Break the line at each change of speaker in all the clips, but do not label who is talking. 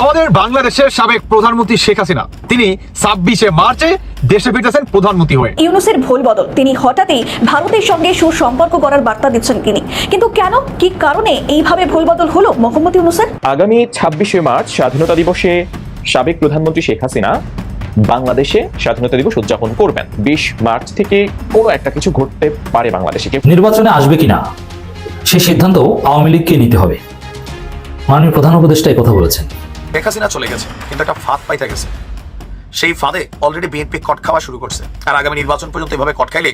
আমাদের বাংলাদেশের সাবেক প্রধানমন্ত্রী শেখ হাসিনা তিনি ছাব্বিশে মার্চে দেশে ফিরতেছেন প্রধানমন্ত্রী হয়ে।
ইউনুসের ভুল বদল তিনি হঠাৎই ভারতের সঙ্গে সুসম্পর্ক করার বার্তা দিচ্ছেন তিনি। কিন্তু কেন কি কারণে এইভাবে ভুল বদল হলো মোহাম্মদ ইউনুসের?
আগামী ছাব্বিশে মার্চ স্বাধীনতা দিবসে সাবেক প্রধানমন্ত্রী শেখ হাসিনা বাংলাদেশে স্বাধীনতা দিবস উদযাপন করবেন। বিশ মার্চ থেকে কোনো একটা কিছু ঘটতে পারে বাংলাদেশে।
নির্বাচনে আসবে কিনা সে সিদ্ধান্ত আওয়ামী লীগকে নিতে হবে। মাননীয় প্রধান উপদেষ্টা এই কথা বলেছেন।
শেখ হাসিনা চলে গেছে, কিন্তু একটা ফাঁদ পাইতে গেছে। সেই ফাঁদে অলরেডি বিএনপি কট খাওয়া শুরু করছে। আর আগামী নির্বাচন পর্যন্ত এভাবে কট খাইলে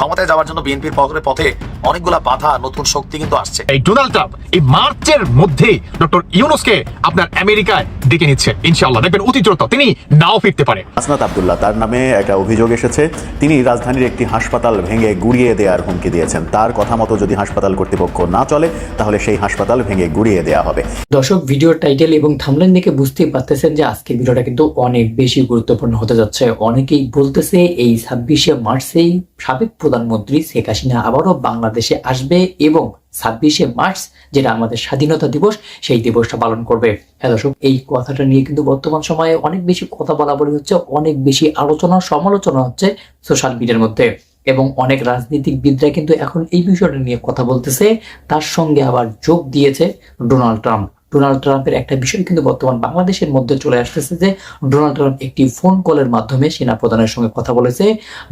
ক্ষমতায় যাওয়ার জন্য বিএনপির পথে পথে অনেকগুলা বাধা নতুন শক্তি কিন্তু আসছে।
এই ডোনাল্ড ট্রাম্প এই মার্চের মধ্যেই ডক্টর ইউনুসকে আপনার আমেরিকায় ডেকে নিচ্ছে ইনশাআল্লাহ। দেখবেন অতি দ্রুত তিনি নাও ফিরতে পারে।
আসনাত আবদুল্লাহ তার নামে একটা অভিযোগ এসেছে। তিনি রাজধানীর একটি হাসপাতাল ভেঙে গুড়িয়ে দেওয়ার হুমকি দিয়েছেন। তার কথা মতো যদি হাসপাতাল কর্তৃপক্ষ না চলে তাহলে সেই হাসপাতাল ভেঙে গুড়িয়ে দেওয়া হবে।
দর্শক ভিডিওর টাইটেল এবং থামলাইন দেখে বুঝতেই পারতেছেন যে আজকের ভিডিওটা কিন্তু অনেক বেশি গুরুত্বপূর্ণ হতে যাচ্ছে। অনেকেই বলতেছে এই ছাব্বিশে মার্চেই সাবেক প্রধানমন্ত্রী শেখ হাসিনা আবারও বাংলাদেশে আসবে এবং ছাব্বিশে মার্চ, যেটা আমাদের স্বাধীনতা দিবস, সেই দিবসটা পালন করবে। হ্যাঁ দর্শক এই কথাটা নিয়ে কিন্তু বর্তমান সময়ে অনেক বেশি কথা বলা বলি হচ্ছে, অনেক বেশি আলোচনা, সমালোচনা হচ্ছে সোশ্যাল মিডিয়ার মধ্যে। এবং অনেক রাজনীতিকবিদরা কিন্তু এখন এই বিষয়টা নিয়ে কথা বলতেছে, তার সঙ্গে আবার যোগ দিয়েছে ডোনাল্ড ট্রাম্প। ডোনাল্ড ট্রাম্পের একটা বিষয় কিন্তু বর্তমান বাংলাদেশের মধ্যে চলে আসতেছে যে, ডোনাল্ড ট্রাম্প একটি ফোন কলের মাধ্যমে সেনা প্রধানের সঙ্গে কথা বলেছে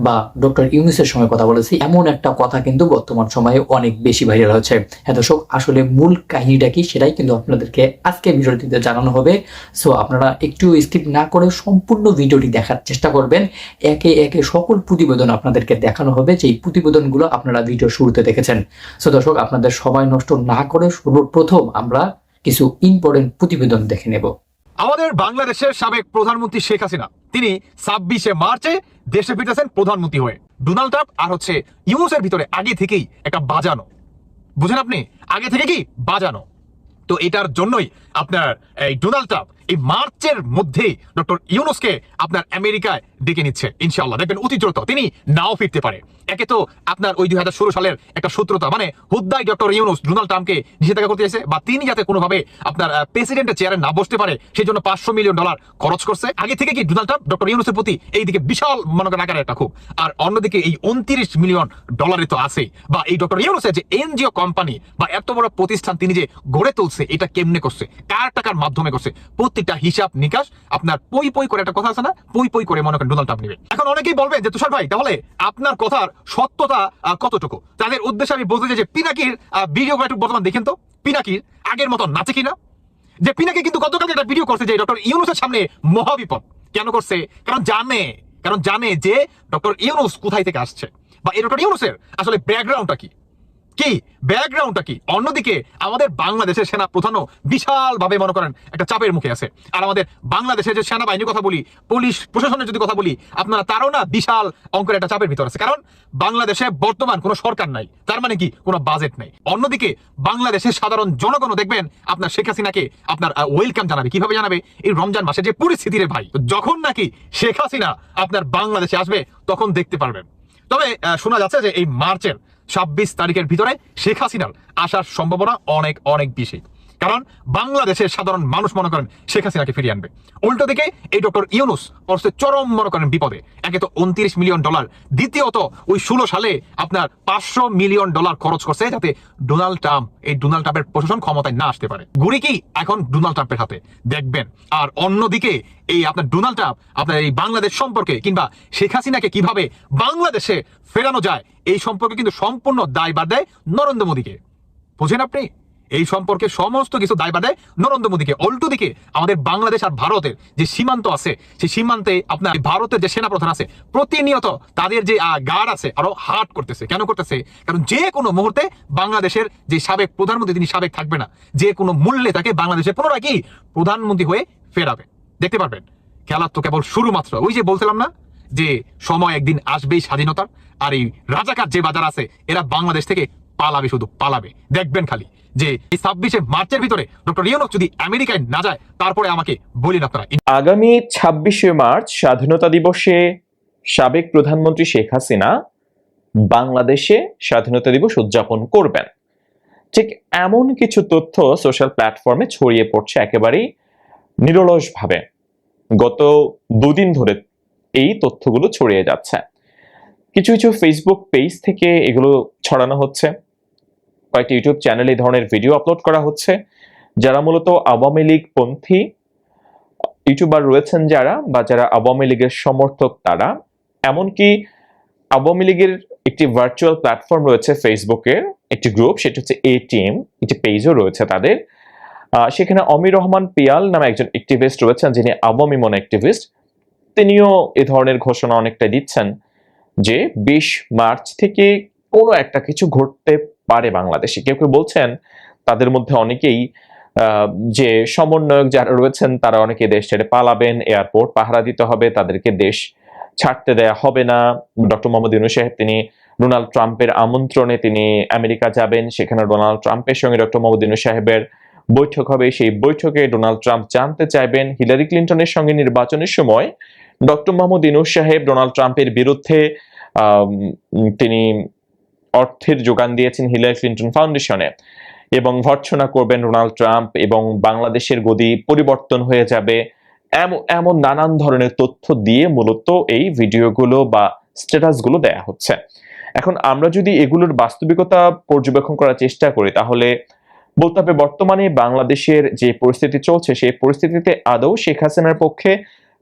বা ডক্টর ইউনুসের সঙ্গে কথা বলেছে। এমন একটা কথা কিন্তু বর্তমান সময়ে অনেক বেশি ভাইরাল হচ্ছে। হ্যাঁ দর্শক, আসলে মূল কাহিনীটা কি সেটাই কিন্তু আপনাদেরকে আজকে ভিডিওটিতে জানানো হবে। সো আপনারা একটু স্কিপ না করে সম্পূর্ণ ভিডিওটি দেখার চেষ্টা করবেন। একে একে সকল প্রতিবেদন আপনাদেরকে দেখানো হবে। যেই প্রতিবেদনগুলো আপনারা ভিডিও শুরুতে দেখেছেন। সো দর্শক, আপনাদের সময় নষ্ট না করে সর্বপ্রথম আমরা কিছু ইম্পর্টেন্ট প্রতিবেদন দেখে নেব।
আমাদের বাংলাদেশের সাবেক প্রধানমন্ত্রী শেখ হাসিনা, তিনি ছাব্বিশে মার্চে দেশে ফিরেছেন প্রধানমন্ত্রী হয়ে। ডোনাল্ড ট্রাম্প আর হচ্ছে ইউনুসের ভিতরে আগে থেকেই একটা বাজানো। বুঝেন আপনি? আগে থেকে কি? বাজানো। তো এটার জন্যই আপনার এই ডোনাল্ড ট্রাম্প এই মার্চের মধ্যেই ডক্টর ইউনুসকে আপনার আমেরিকায় ডেকে নিচ্ছে, ইনশাআল্লাহ। দেখবেন অতি দ্রুত। তিনি নাও ফিরতে পারে। একে তো আপনার ওই দুই সালের একটা সূত্রতা মানে হুদ্দাই ডক্টর ইউনুস ডোনাল্ড ট্রাম্পকে নিষেধাজ্ঞা করতে এসে বা তিনি যাতে কোনোভাবে আপনার প্রেসিডেন্টের চেয়ারে না বসতে পারে সেই জন্য পাঁচশো মিলিয়ন ডলার খরচ করছে। আগে থেকে কি ডোনাল্ড ট্রাম্প ডক্টর ইউনুসের প্রতি এইদিকে বিশাল মনে করেন আকারের একটা খুব? আর অন্যদিকে এই উনত্রিশ মিলিয়ন ডলারে তো আছে বা এই ডক্টর ইউনুসের যে এনজিও কোম্পানি, বা এত বড় প্রতিষ্ঠান তিনি যে গড়ে তুলছে, এটা কেমনে করছে? কার টাকার মাধ্যমে করছে? প্রত্যেকটা হিসাব নিকাশ আপনার পই পই করে একটা কথা আছে না? পই পই করে মনে করেন ডোনাল্ড ট্রাম্প নেবে। এখন অনেকেই বলবেন যে, তুষার ভাই, তাহলে আপনার কথার সত্যতা কতটুকু? তাদের উদ্দেশ্যে আমি বলতে চাই যে, পিনাকির ভিডিও একটু বর্তমান দেখেন তো। পিনাকির আগের মতো নাচে কিনা যে পিনাকি কিন্তু গতকাল একটা ভিডিও করছে যে, ডক্টর ইউনুসের সামনে মহাবিপদ। কেন করছে? কারণ জানে কারণ জানে যে, ডক্টর ইউনুস কোথায় থেকে আসছে? বা এই ডক্টর ইউনুসের আসলে ব্যাকগ্রাউন্ডটা কি? কি? ব্যাকগ্রাউন্ডটা কি? অন্যদিকে আমাদের বাংলাদেশের সেনা প্রধানও বিশাল ভাবে মনে করেন, একটা চাপের মুখে আছে। আর আমাদের বাংলাদেশের যে সেনাবাহিনীর কথা বলি, পুলিশ প্রশাসনের যদি কথা বলি, আপনারা তারও না বিশাল অঙ্কের একটা চাপের ভিতর আছে। কারণ বাংলাদেশে বর্তমান কোনো সরকার নাই, তার মানে কি? কোনো বাজেট নাই। অন্যদিকে বাংলাদেশের সাধারণ জনগণও দেখবেন, আপনার শেখ হাসিনাকে আপনার ওয়েলকাম জানাবে। কীভাবে জানাবে? এই রমজান মাসে যে পরিস্থিতি রে ভাই যখন নাকি শেখ হাসিনা আপনার বাংলাদেশে আসবে, তখন দেখতে পারবেন। তবে শোনা যাচ্ছে যে এই মার্চের ছাব্বিশ তারিখের ভিতরে শেখ হাসিনার আসার সম্ভাবনা অনেক অনেক বেশি। কারণ বাংলাদেশের সাধারণ মানুষ মনে করেন শেখ হাসিনাকে ফিরিয়ে আনবে। উল্টো দিকে এই ডক্টর ইউনুস পড়ছে চরম মনে করেন বিপদে। একে তো উনত্রিশ মিলিয়ন ডলার, দ্বিতীয়ত ওই ষোলো সালে আপনার পাঁচশো মিলিয়ন ডলার খরচ করছে যাতে ডোনাল্ড ট্রাম্প, এই ডোনাল্ড ট্রাম্পের প্রশাসন ক্ষমতায় না আসতে পারে। গুড়ি কি এখন ডোনাল্ড ট্রাম্পের হাতে? দেখবেন। আর অন্যদিকে এই আপনার ডোনাল্ড ট্রাম্প, আপনার এই বাংলাদেশ সম্পর্কে কিংবা শেখ হাসিনাকে কীভাবে বাংলাদেশে ফেরানো যায়, এই সম্পর্কে কিন্তু সম্পূর্ণ দায়বার দেয় নরেন্দ্র মোদীকে। বুঝেন আপনি? এই সম্পর্কে সমস্ত কিছু দেয় নরেন্দ্র মোদীকে। উল্টো দিকে আমাদের বাংলাদেশ আর ভারতের যে সীমান্ত আছে, সেই সীমান্তে আপনার ভারতের যে সেনাপ্রধান আছে, প্রতিনিয়ত তাদের যে গার্ড আছে, আরও হার্ট করতেছে। কেন করতেছে? কারণ যে কোনো মুহূর্তে বাংলাদেশের যে সাবেক প্রধানমন্ত্রী, তিনি সাবেক থাকবে না। যে কোনো মূল্যে তাকে বাংলাদেশে পুনরায় কি? প্রধানমন্ত্রী হয়ে ফেরাবে। দেখতে পারবেন। খেলা তো কেবল শুরু মাত্র। ওই যে বলছিলাম না, যে সময় একদিন আসবেই স্বাধীনতার। আর এই রাজাকার যে বাজার আছে, এরা বাংলাদেশ থেকে পালাবে শুধু পালাবে। দেখবেন খালি যে এই ছাব্বিশে মার্চের ভিতরে ডক্টর ইউনুস যদি আমেরিকায় না যায়, তারপরে আমাকে বলিন আপনারা।
আগামী ছাব্বিশে মার্চ স্বাধীনতা দিবসে সাবেক প্রধানমন্ত্রী শেখ হাসিনা বাংলাদেশে স্বাধীনতা দিবস উদযাপন করবেন। ঠিক এমন কিছু তথ্য সোশ্যাল প্ল্যাটফর্মে ছড়িয়ে পড়ছে একেবারেই নিরলসভাবে। গত দুদিন ধরে এই তথ্যগুলো ছড়িয়ে যাচ্ছে। কিছু কিছু ফেসবুক পেজ থেকে এগুলো ছড়ানো হচ্ছে। কয়েকটি ইউটিউব চ্যানেলে এই ধরনের ভিডিও আপলোড করা হচ্ছে, যারা মূলত আওয়ামী লীগ পন্থী, ইউটিউবার রয়েছেন যারা বা যারা আওয়ামী লীগের সমর্থক তারা। এমনকি আওয়ামী লীগের একটি ভার্চুয়াল প্ল্যাটফর্ম রয়েছে ফেসবুকের একটি গ্রুপ সেটি হচ্ছে এ টিম একটি পেজও রয়েছে তাদের। সেখানে অমির রহমান পিয়াল নামে একজন অ্যাক্টিভিস্ট রয়েছেন, যিনি আওয়ামী মন অ্যাক্টিভিস্ট তিনিও এ ধরনের ঘোষণা অনেকটা দিচ্ছেন যে বিশ মার্চ থেকে কোনো একটা কিছু ঘটতে পারে বাংলাদেশে। কেউ কেউ বলছেন তাদের মধ্যে অনেকেই যে সমন্বয়ক যারা রয়েছেন তারা অনেকে দেশ ছেড়ে পালাবেন, এয়ারপোর্ট পাহারা দিতে হবে, তাদেরকে দেশ ছাড়তে দেয়া হবে না। ডক্টর মোহাম্মদ ইউনুস সাহেব, তিনি ডোনাল্ড ট্রাম্পের আমন্ত্রণে তিনি আমেরিকা যাবেন, সেখানে ডোনাল্ড ট্রাম্পের সঙ্গে ডক্টর মোহাম্মদ ইউনুস সাহেবের বৈঠক হবে। সেই বৈঠকে ডোনাল্ড ট্রাম্প জানতে চাইবেন হিলারি ক্লিন্টনের সঙ্গে নির্বাচনের সময় ডক্টর মোহাম্মদ ইউনুস সাহেব ডোনাল্ড ট্রাম্পের বিরুদ্ধে তিনি অর্থের যোগান দিয়েছেন হিলারি ক্লিন্টন ফাউন্ডেশনে এবং ভর্ৎসনা করবেন ডোনাল্ড ট্রাম্প এবং বাংলাদেশের গদি পরিবর্তন হয়ে যাবে। এমন এমন নানান ধরনের তথ্য দিয়ে মূলত এই ভিডিওগুলো বা স্ট্যাটাসগুলো দেয়া হচ্ছে। এখন আমরা যদি এগুলোর বাস্তবিকতা পর্যবেক্ষণ করার চেষ্টা করি, তাহলে বলতে হবে বর্তমানে বাংলাদেশের যে পরিস্থিতি চলছে, সেই পরিস্থিতিতে আদৌ শেখ হাসিনার পক্ষে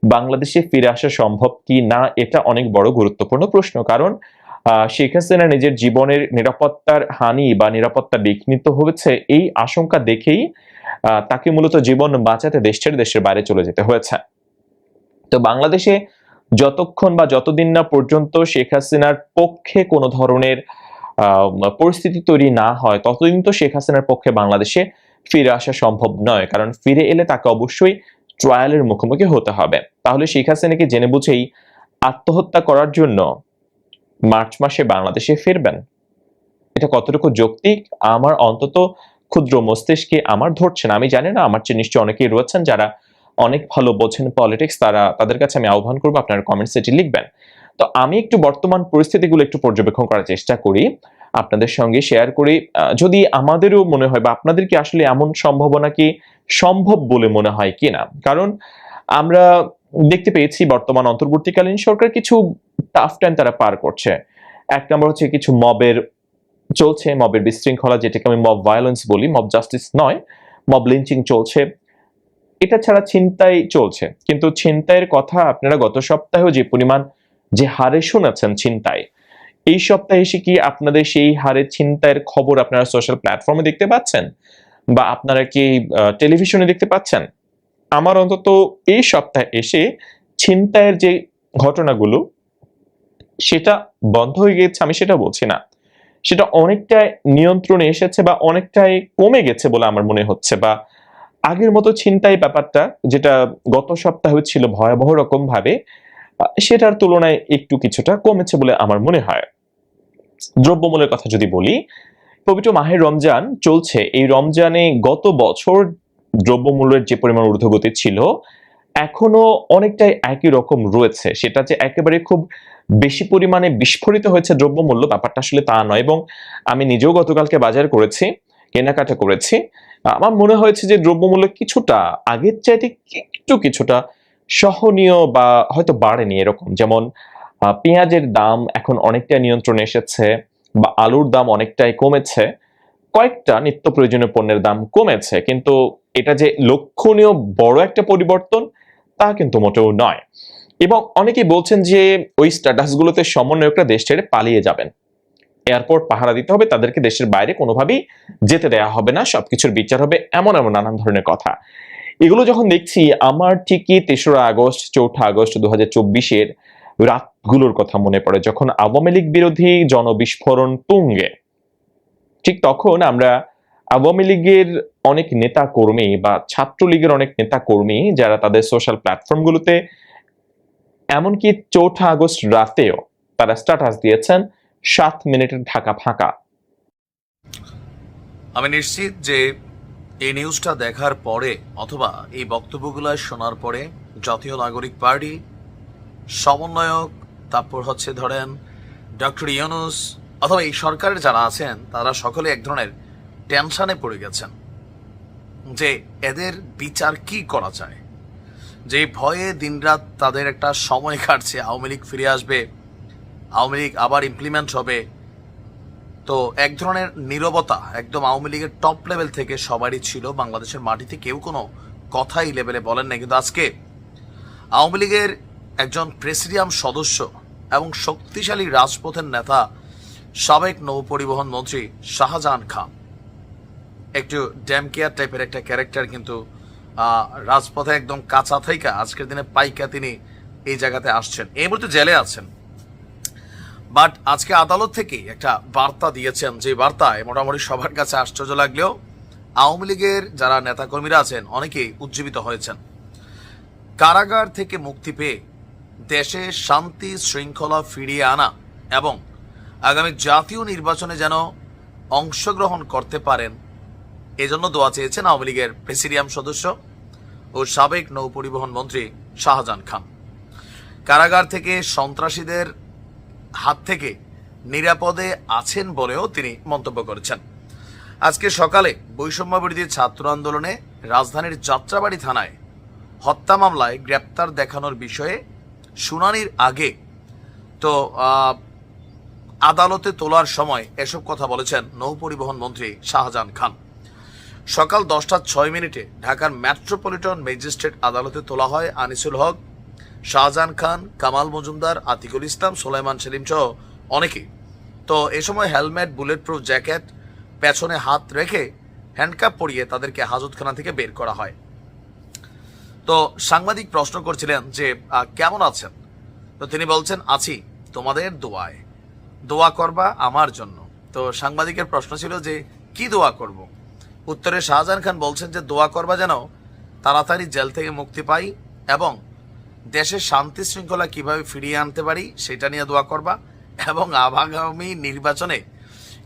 বাংলাদেশে ফিরে আসা সম্ভব কি না, এটা অনেক বড় গুরুত্বপূর্ণ প্রশ্ন। কারণ শেখ হাসিনা নিজের জীবনের নিরাপত্তার হানি বা নিরাপত্তা বিঘ্নিত হয়েছে এই আশঙ্কা দেখেই তাকে মূলত জীবন বাঁচাতে দেশের দেশের বাইরে চলে যেতে হয়েছে। তো বাংলাদেশে যতক্ষণ বা যতদিন না পর্যন্ত শেখ হাসিনার পক্ষে কোনো ধরনের পরিস্থিতি তৈরি না হয়, ততদিন তো শেখ হাসিনার পক্ষে বাংলাদেশে ফিরে আসা সম্ভব নয়, কারণ ফিরে এলে তাকে অবশ্যই ট্রায়ালের মুখোমুখি হতে হবে। তাহলে শেখ হাসিনাকে জেনে বুঝেই আত্মহত্যা করার জন্য মার্চ মাসে বাংলাদেশে ফিরবেন। এটা কতটুকু যৌক্তিক? আমার অন্তত ক্ষুদ্র মস্তিষ্কে আমার ধরছে না। আমি জানি না, আমার চেয়ে নিশ্চয়ই অনেকেই রয়েছেন যারা অনেক ভালো বোঝেন পলিটিক্স তারা, তাদের কাছে আমি আহ্বান করব, আপনারা কমেন্ট সেটি লিখবেন। তো আমি একটু বর্তমান পরিস্থিতিগুলো একটু পর্যবেক্ষণ করার চেষ্টা করি, আপনাদের সঙ্গে শেয়ার করি। যদি আমাদেরও মনে হয় বা আপনাদের কি আসলে এমন সম্ভাবনা কি সম্ভব বলে মনে হয় কিনা? কারণ আমরা দেখতে পেয়েছি বর্তমান অন্তর্বর্তীকালীন সরকার কিছু টাফ টাইম তারা পার করছে। এক নম্বর হচ্ছে কিছু মবের চলছে, মবের বিশৃঙ্খলা, যেটাকে আমি মব ভায়োলেন্স বলি মব জাস্টিস নয় মব লিঞ্চিং চলছে। এটা ছাড়া ছিনতাই চলছে। কিন্তু ছিনতাইয়ের কথা আপনারা গত সপ্তাহেও যে পরিমাণ যে হারে শুনেছেন ছিনতাই, এই সপ্তাহে এসে কি আপনাদের সেই হারে ছিনতাইয়ের খবর আপনারা সোশ্যাল প্ল্যাটফর্মে দেখতে পাচ্ছেন? বা আপনারা কি টেলিভিশনে দেখতে পাচ্ছেন? আমার অন্তত এই সপ্তাহে এসে ছিনতাইয়ের যে ঘটনাগুলো, সেটা বন্ধ হয়ে গেছে আমি সেটা বলছি না। সেটা অনেকটাই নিয়ন্ত্রণে এসেছে বা অনেকটাই কমে গেছে বলে আমার মনে হচ্ছে বা আগের মতো ছিনতাই ব্যাপারটা যেটা গত সপ্তাহে ছিল ভয়াবহ রকম ভাবে সেটার তুলনায় একটু কিছুটা কমেছে বলে আমার মনে হয়। দ্রব্যমূল্যের কথা যদি বলি, পবিত্র মাহের রমজান চলছে। এই রমজানে গত বছর দ্রব্যমূল্যের যে পরিমাণ ঊর্ধ্বগতি ছিল, এখনও অনেকটাই একই রকম রয়েছে। সেটা যে একেবারে খুব বেশি পরিমাণে বিস্ফোরিত হয়েছে দ্রব্যমূল্য ব্যাপারটা আসলে তা নয় এবং আমি নিজেও গতকালকে বাজার করেছি, কেনাকাটা করেছি। আমার মনে হয়েছে যে দ্রব্যমূল্য কিছুটা আগের চাইতে একটু কিছুটা সহনীয় বা হয়তো বাড়েনি এরকম। যেমন পেঁয়াজের দাম এখন অনেকটা নিয়ন্ত্রণে এসেছে বা আলুর দাম অনেকটাই কমেছে। কয়েকটা নিত্য প্রয়োজনীয় পণ্যের দাম কমেছে, কিন্তু এটা যে লক্ষণীয় বড় একটা পরিবর্তন, তা কিন্তু মোটেও নয়। এবং অনেকেই বলছেন যে ওই স্ট্যাটাসগুলোতে সমন্বয়করা দেশ ছেড়ে পালিয়ে যাবেন। এয়ারপোর্ট পাহারা দিতে হবে, তাদেরকে দেশের বাইরে কোনোভাবেই যেতে দেয়া হবে না, সবকিছুর বিচার হবে এমন এমন নানান ধরনের কথা। এগুলো যখন দেখছি, আমার ঠিকই তেসরা আগস্ট, চৌঠা আগস্ট দু হাজার চব্বিশের রাতগুলোর কথা মনে পড়ে, যখন আওয়ামী লীগ বিরোধী জনবিস্ফোরণ তুঙ্গে। ঠিক তখন আমরা আওয়ামী লীগের অনেক নেতা কর্মী বা ছাত্রলীগের অনেক নেতা কর্মী যারা তাদের সোশ্যাল প্ল্যাটফর্মগুলোতে এমনকি চৌঠা আগস্ট রাতেও তারা স্ট্যাটাস দিয়েছেন, সাত মিনিটের ঢাকা ফাঁকা।
আমি নিশ্চিত যে এই নিউজটা দেখার পরে অথবা এই বক্তব্যগুলো শোনার পরে জাতীয় নাগরিক পার্টি, সমন্বয়ক, তারপর হচ্ছে ধরেন ডক্টর ইউনুস অথবা এই সরকারের যারা আছেন, তারা সকলে এক ধরনের টেনশনে পড়ে গেছেন যে এদের বিচার কি করা যায়? যে ভয়ে দিনরাত তাদের একটা সময় কাটছে, আওয়ামী লীগ ফিরে আসবে, আওয়ামী লীগ আবার ইমপ্লিমেন্ট হবে। তো এক ধরনের নীরবতা, একদম আওয়ামী লীগের টপ লেভেল থেকে সবারই ছিল। বাংলাদেশের মাটিতে কেউ কোনো কথাই লেভেলে বলেন না কিন্তু আজকে আওয়ামী লীগের একজন প্রেসিডিয়াম সদস্য এবং শক্তিশালী রাজপথের নেতা, সাবেক নৌপরিবহন মন্ত্রী শাহজাহান খান একটু ড্যাম কেয়ার টাইপের একটা ক্যারেক্টার কিন্তু রাজপথে একদম কাঁচা থাইকা আজকের দিনে পাইকা তিনি এই জায়গাতে আসছেন। এই মুহূর্তে জেলে আছেন। বাট আজকে আদালত থেকে একটা বার্তা দিয়েছেন যে বার্তায় মোটামুটি সবার কাছে আশ্চর্য লাগলেও আওয়ামী লীগের যারা নেতাকর্মীরা আছেন, অনেকেই উজ্জীবিত হয়েছেন। কারাগার থেকে মুক্তি পেয়ে দেশে শান্তি শৃঙ্খলা ফিরিয়ে আনা এবং আগামী জাতীয় নির্বাচনে যেন অংশগ্রহণ করতে পারেন এজন্য দোয়া চেয়েছেন আওয়ামী লীগের প্রেসিডিয়াম সদস্য ও সাবেক নৌ পরিবহন মন্ত্রী শাহজাহান খান। কারাগার থেকে সন্ত্রাসীদের হাত থেকে নিরাপদে আছেন বলেও তিনি মন্তব্য করেছেন। আজকে সকালে বৈষম্য বিরোধী ছাত্র আন্দোলনে রাজধানীর যাত্রাবাড়ি থানায় হত্যা মামলায় গ্রেপ্তার দেখানোর বিষয়ে শুনানির আগে তো আদালতে তোলার সময় এসব কথা বলেছেন নৌ পরিবহন মন্ত্রী শাহজাহান খান। সকাল দশটা ছয় মিনিটে ঢাকার মেট্রোপলিটন ম্যাজিস্ট্রেট আদালতে তোলা হয় আনিসুল হক, শাহজাহান খান, কামাল মজুমদার, আতিকুল ইসলাম, সোলাইমান সেলিম সহ অনেকেই। তো এ সময় হেলমেট বুলেট প্রুফ জ্যাকেট, পেছনে হাত রেখে হ্যান্ডকাপ পরিয়ে তাদেরকে হাজতখানা থেকে বের করা হয়। তো সাংবাদিক প্রশ্ন করছিলেন যে কেমন আছেন? তো তিনি বলছেন, আছি, তোমাদের দোয়ায়। দোয়া করবা আমার জন্য। তো সাংবাদিকের প্রশ্ন ছিল যে, কি দোয়া করব? উত্তরে শাহজাহান খান বলছেন যে, দোয়া করবা যেন তাড়াতাড়ি জেল থেকে মুক্তি পাই এবং দেশের শান্তি শৃঙ্খলা কীভাবে ফিরিয়ে আনতে পারি সেটা নিয়ে দোয়া করবা এবং আগামী নির্বাচনে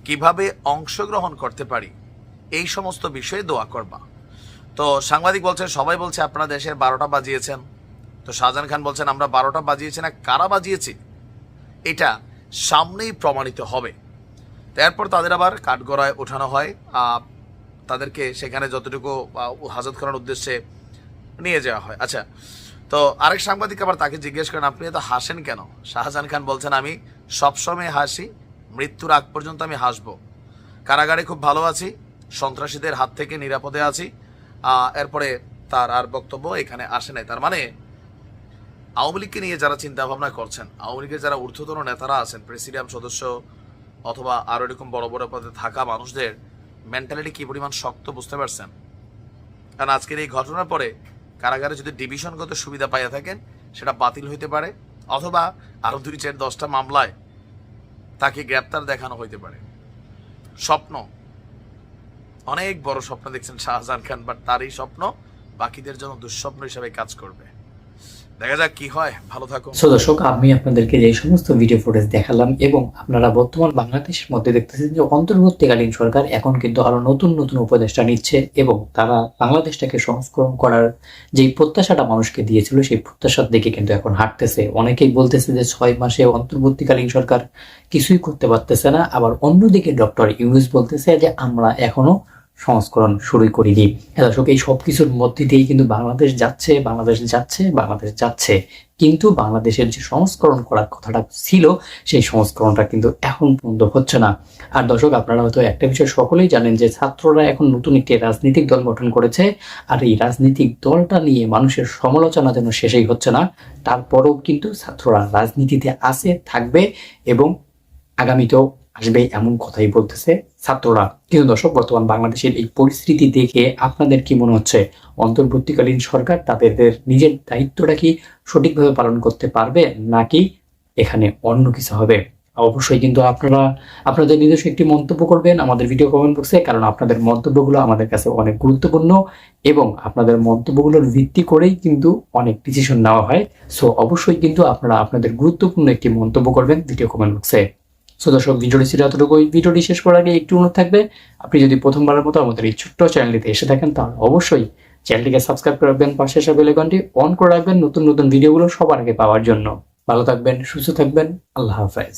কীভাবে অংশগ্রহণ করতে পারি এই সমস্ত বিষয়ে দোয়া করবা। তো সাংবাদিক বলছেন, সবাই বলছে, আপনারা দেশের বারোটা বাজিয়েছেন। তো শাহজাহান খান বলছেন, আমরা বারোটা বাজিয়েছি না, কারা বাজিয়েছি? এটা সামনেই প্রমাণিত হবে। তারপর তাদের আবার কাঠগড়ায় ওঠানো হয়। তাদেরকে সেখানে যতটুকু হাজত করার উদ্দেশ্যে নিয়ে যাওয়া হয়। আচ্ছা তো আরেক সাংবাদিক আবার তাকে জিজ্ঞেস করেন, আপনি এত হাসেন কেন? শাহজাহান খান বলছেন, আমি সবসময় হাসি, মৃত্যুর আগ পর্যন্ত আমি হাসব। কারাগারে খুব ভালো আছি, সন্ত্রাসীদের হাত থেকে নিরাপদে আছি এরপরে তার আর বক্তব্য এখানে আসে নাই। তার মানে আওয়ামী লীগকে নিয়ে যারা চিন্তা ভাবনা করছেন, আওয়ামী লীগের যারা ঊর্ধ্বতন নেতারা আছেন, প্রেসিডিয়াম সদস্য অথবা আরও এরকম বড় বড় পদে থাকা মানুষদের মেন্টালিটি কি পরিমাণ শক্ত বুঝতে পারছেন? কারণ আজকের এই ঘটনার পরে কারাগারে যদি ডিভিশনগত সুবিধা পাইয়া থাকেন, সেটা বাতিল হইতে পারে, অথবা আরও দুই, চার, দশটা মামলায় তাকে গ্রেপ্তার দেখানো হইতে পারে। স্বপ্ন, অনেক বড় স্বপ্ন দেখছেন শাহজাহান খান বাট তার এই স্বপ্ন বাকিদের জন্য দুঃস্বপ্ন হিসাবে কাজ করবে। দেখা যাক কি হয়। ভালো থাকো
সো দর্শক, আমি আপনাদেরকে যে সমস্ত ভিডিও ফুটেজ দেখালাম এবং আপনারা বর্তমান বাংলাদেশের মধ্যে দেখতেছেন যে অন্তর্বর্তীকালীন সরকার এখন কিন্তু আরও নতুন নতুন উপদেষ্টা নিচ্ছে এবং তারা বাংলাদেশটাকে সংস্করণ করার যেই প্রত্যাশাটা মানুষকে দিয়েছিল, সেই প্রত্যাশার দিকে কিন্তু এখন হাঁটতেছে। অনেকেই বলতেছে যে ছয় মাসে অন্তর্বর্তীকালীন সরকার কিছুই করতে পারতেছে না। আবার অন্যদিকে ডক্টর ইউনুস বলতেছে যে আমরা এখনও সংস্করণ শুরুই করিনি। হ্যাঁ দর্শক, এই সব কিছুর মধ্যে দিয়েই কিন্তু বাংলাদেশ যাচ্ছে বাংলাদেশ যাচ্ছে বাংলাদেশ যাচ্ছে। কিন্তু বাংলাদেশের যে সংস্করণ করার কথাটা ছিল, সেই সংস্করণটা কিন্তু এখন পর্যন্ত হচ্ছে না। আর দর্শক, আপনারা হয়তো একটা বিষয় সকলেই জানেন যে ছাত্ররা এখন নতুন একটি রাজনৈতিক দল গঠন করেছে, আর এই রাজনৈতিক দলটা নিয়ে মানুষের সমালোচনা যেন শেষেই হচ্ছে না, তারপরেও কিন্তু ছাত্ররা রাজনীতিতে আছে, থাকবে এবং আগামীতেও আসবে এমন কথাই বলতেছে ছাত্ররা। কিন্তু দর্শক, বর্তমান বাংলাদেশের এই পরিস্থিতি দেখে আপনাদের কি মনে হচ্ছে? অন্তর্বর্তীকালীন সরকার তাদের নিজের দায়িত্বটা কি সঠিকভাবে পালন করতে পারবে, নাকি এখানে অন্য কিছু হবে? অবশ্যই কিন্তু আপনারা, আপনাদের নিজস্ব একটি মন্তব্য করবেন আমাদের ভিডিও কমেন্ট বক্সে কারণ আপনাদের মন্তব্যগুলো আমাদের কাছে অনেক গুরুত্বপূর্ণ এবং আপনাদের মন্তব্যগুলোর ভিত্তি করেই কিন্তু অনেক ডিসিশন নেওয়া হয়। সো অবশ্যই কিন্তু আপনারা আপনাদের গুরুত্বপূর্ণ একটি মন্তব্য করবেন ভিডিও কমেন্ট বক্সে সো দর্শক, ভিডিওটি ছিল এতটুকুই। ভিডিওটি শেষ করার আগে একটু অনুরোধ থাকবে, আপনি যদি প্রথমবারের মতো আমাদের এই ছোট্ট চ্যানেলটিতে এসে থাকেন, তাহলে অবশ্যই চ্যানেলটিকে সাবস্ক্রাইব করে রাখবেন, পাশে এসে বেলেকনটি অন করে রাখবেন নতুন নতুন ভিডিওগুলো সবার আগে পাওয়ার জন্য। ভালো থাকবেন, সুস্থ থাকবেন, আল্লাহ হাফেজ।